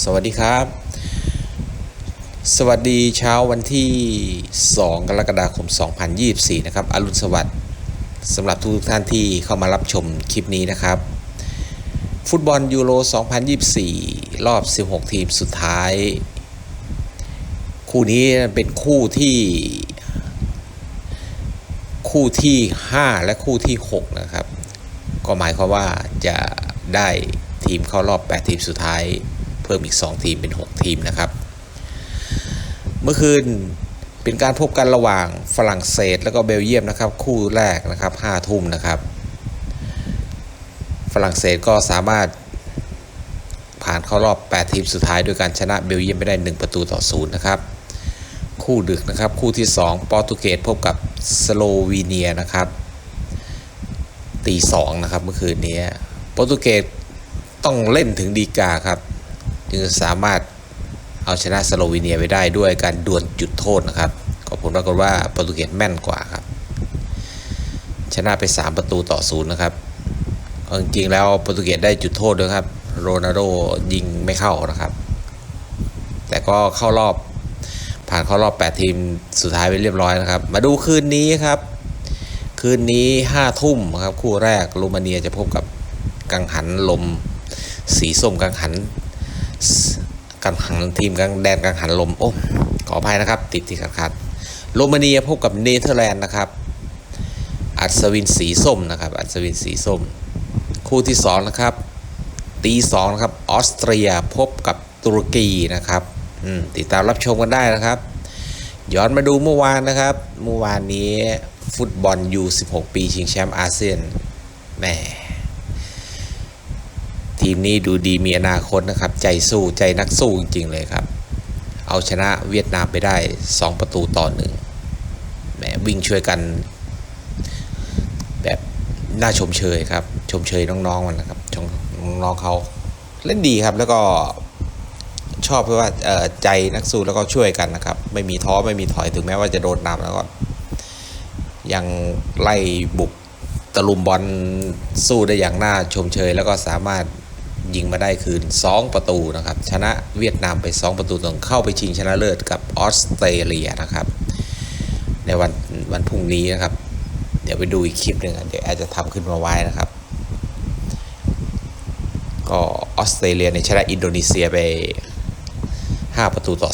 สวัสดีครับ สวัสดีเช้าวันที่ 2 กรกฎาคม 2024 นะครับ อรุณสวัสดิ์สำหรับทุกท่านที่เข้ามารับชมคลิปนี้นะครับ ฟุตบอลยูโร 2024 รอบ 16 ทีมสุดท้าย คู่นี้เป็นคู่ที่ คู่ที่ 5 และคู่ที่ 6 นะครับ ก็หมายความว่าจะได้ทีมเข้ารอบ 8 ทีมสุดท้าย เพิ่มอีก 2 ทีมเป็น 6 ทีมนะครับ เมื่อคืนเป็นการพบกันระหว่างฝรั่งเศสแล้วก็เบลเยียมนะครับ คู่แรกนะครับ5ทุ่มนะครับ ฝรั่งเศสก็สามารถผ่านเข้ารอบ 8 ทีมสุดท้ายด้วยการชนะเบลเยียมไปได้ 1 ประตูต่อศูนย์นะครับ คู่ดึกนะครับ คู่ที่2โปรตุเกสพบกับสโลวีเนียนะครับตีสองนะครับเมื่อคืนนี้โปรตุเกสต้องเล่นถึงดีกาครับ จึงสามารถเอาชนะสโลวีเนียไปได้ด้วยการดวลจุดโทษนะครับก็ผลปรากฏว่าโปรตุเกสแม่นกว่าครับชนะไป 3 ประตูต่อศูนย์นะครับจริงๆแล้วโปรตุเกสได้จุดโทษด้วยครับโรนัลโดยิงไม่เข้านะครับ แต่ก็เข้ารอบผ่านเข้ารอบ 8 ทีมสุดท้ายไปเรียบร้อยนะครับ มาดูคืนนี้ครับ คืนนี้ห้าทุ่มครับคู่แรกโรมาเนียจะพบกับกังหันลม สีส้มกังหัน กังหันทีมกังแดนกังหันลมโอ้ขออภัยนะครับ ติดที่ขัดขัดโรมาเนียพบกับเนเธอร์แลนด์นะครับ อัศวินสีส้มนะครับ อัศวินสีส้ม คู่ที่สองนะครับตีสองนะครับออสเตรียพบกับตุรกีนะครับติดตามรับชมกันได้นะครับ ย้อนมาดูเมื่อวานนะครับ เมื่อวานนี้ฟุตบอลยู16 ปีชิงแชมป์อาเซียนแหม มนี้ดูดีมีอนาคตนะครับ ใจสู้ใจนักสู้จริง ๆ เลยครับ เอาชนะเวียดนามไปได้ 2 ประตูต่อหนึ่งแหมวิ่งช่วยกัน แบบน่าชมเชยครับ ชมเชยน้องๆมันนะครับชมน้องๆเขาเล่นดีครับแล้วก็ชอบเพราะว่าใจนักสู้แล้วก็ช่วยกันนะครับ ไม่มีท้อไม่มีถอยถึงแม้ว่าจะโดนนำแล้วก็ยังไล่บุกตะลุมบอลสู้ได้อย่างน่าชมเชย แล้วก็สามารถ ยิงมาได้คืน 2 ประตูนะครับ ชนะเวียดนามไป 2 ประตูต่อเข้าไปชิงชนะเลิศกับออสเตรเลียนะครับ ในวันวันพรุ่งนี้นะครับ เดี๋ยวไปดูอีกคลิปหนึ่งเดี๋ยวอาจจะทำขึ้นมาไว้นะครับ ก็ออสเตรเลียเนี่ยชนะอินโดนีเซียไป 5 ประตูต่อ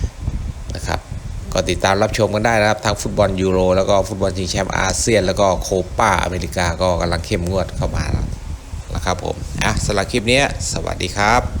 3 นะครับก็ติดตามรับชมกันได้นะครับ ทั้งฟุตบอลยูโร แล้วก็ฟุตบอลชิงแชมป์อาเซียน แล้วก็โคปาอเมริกาก็กำลังเข้มงวดเข้ามา นะครับผมอะสำหรับคลิปนี้สวัสดีครับ